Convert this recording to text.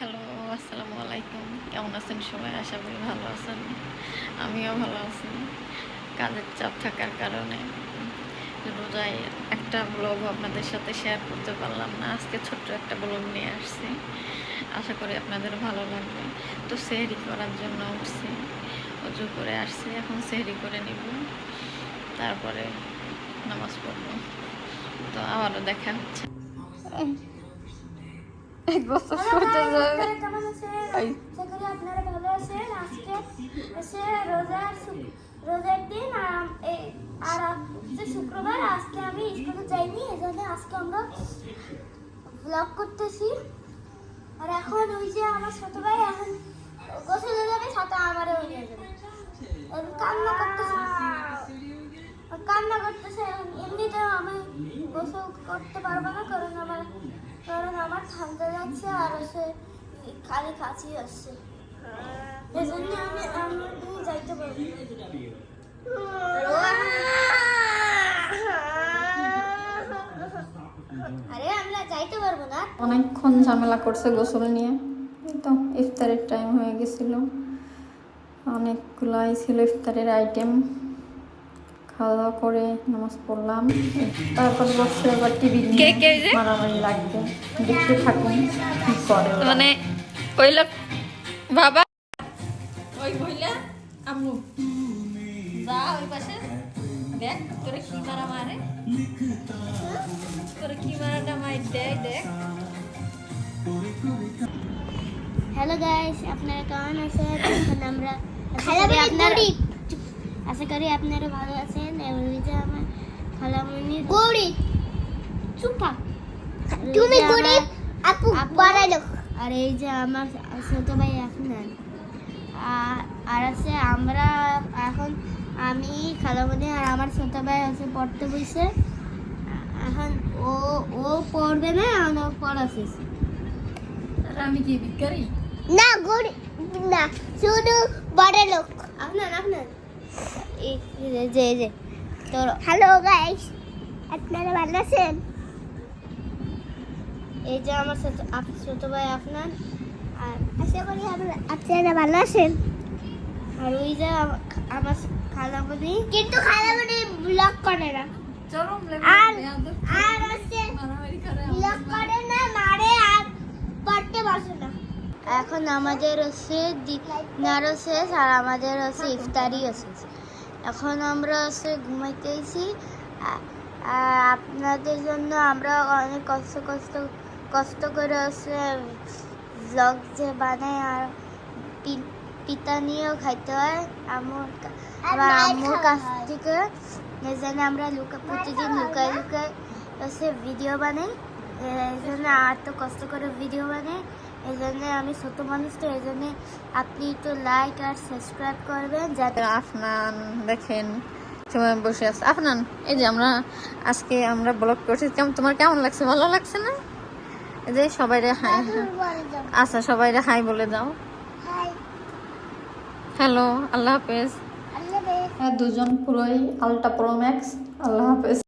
Hello আসসালামু আলাইকুম। কেমন আছেন সবাই? আশা করি ভালো আছেন। আমিও ভালো আছি। কাজের চাপ থাকার কারণে রোজায় একটা ব্লগ আপনাদের সাথে শেয়ার করতে পারলাম না। আজকে ছোট্ট একটা ব্লগ নিয়ে আসছি। আশা করি আপনাদের ভালো লাগবে। তো সেহরি করার জন্য উঠছি। অজু করে আসছি। এখন সেহরি করে নিব। তারপরে নামাজ পড়ব। তো আবারও দেখা হচ্ছে। এক বছর যাবে। আশা আপনারা ভালো আছেন। আজকে হচ্ছে রোজার রোজার দিন আর হচ্ছে শুক্রবার আজকে আমি স্কুলে যাইনি এজন্য আজকে আমরা ব্লগ করতেছি। আর এখন ওই যে আমার ছোট ভাই এখন গোসলে যাবে সাথে আমারও নিয়ে যাবে। কান্না করতেছে। কান্না করতেছে এমনিতেও আমি গোসল করতে পারব না কারণ আমার কারণ আমার ঠান্ডা লাগছে আর হচ্ছে খালি কাশি আসছে। এই জন্য আমি আমি যাইতে পারব আরে, আমরা যাইতে পারব না। অনেকক্ষণ ঝামেলা করছে গোসল নিয়ে। তো, ইফতারের টাইম হয়ে গেছিল। অনেকগুলাই ছিল ইফতারের আইটেম খাওয়া দাওয়া করে নামাজ পড়লাম। তারপর বসে এবার টিভি মারামারি লাগবে। দেখতে থাকুন কি করে মানে ওই লোক বাবা। ওই মহিলা আম্মু। যা ওই পাশে। দেখ তোরে কি মারা মারে? তোরে কি মারাটা মাই দেখ দেখ। হ্যালো গাইস আপনারা কেমন আছেন? আমরা আপনারা আশা করি আপনারা ভালো আছেন। যে আমার খালামণি গরিব চুপা তুমি গরিব আপু বড় লোক আর এই যে আমার ছোট ভাই আফনান আ- আর আছে আমরা এখন আমি খালামণি আর আমার ছোট ভাই আছে পড়তে বসে। এখন ও ও পড়বে না এখন ও পড়া শেষ। আর আমি কি ভিখারি না গরিব না শুধু বড় লোক আপনার আপনার। যে যে তোর হ্যালো গাইস আপনারা ভালো আছেন? এই যে আমার ছোট ছোট ভাই আপনার। আর আশা করি আপনারা ভালো আছেন? আর ওই যে আম- আমার খালামণি। কিন্তু খালামণি ব্লগ করে না। আর আর হচ্ছে ব্লগ করে না মারে আর পড়তে বসে না। এখন আমাদের হচ্ছে ডিনারও শেষ আর আমাদের হচ্ছে ইফতারিও শেষ। এখন আমরা হচ্ছে ঘুমাইতেছি। আর আপনাদের জন্য আমরা অনেক কষ্ট কষ্ট কষ্ট করে হচ্ছে ব্লগ যে বানাই আর পিতা নিয়েও খাইতে হয়। আম্মুর কা- আবার আম্মুর কাছ থেকে এই জন্য আমরা লুকা প্রতিদিন লুকাই লুকাই হচ্ছে ভিডিও বানাই। এই জন্য আর তো কষ্ট করে ভিডিও বানাই। এই জন্য আমি ছোট মানুষ তো এই জন্য আপনি একটু লাইক আর সাবস্ক্রাইব করবেন যাতে আফনান দেখেন সময় বসে আছে। আফনান এই যে আমরা আজকে আমরা ব্লগ করছি কেমন তোমার কেমন লাগছে? ভালো লাগছে না? এই যে সবাই হাই আচ্ছা সবাই হাই বলে দাও হ্যালো আল্লাহ হাফেজ। হ্যাঁ দুজন পুরোই আলটা প্রো ম্যাক্স আল্লাহ হাফেজ।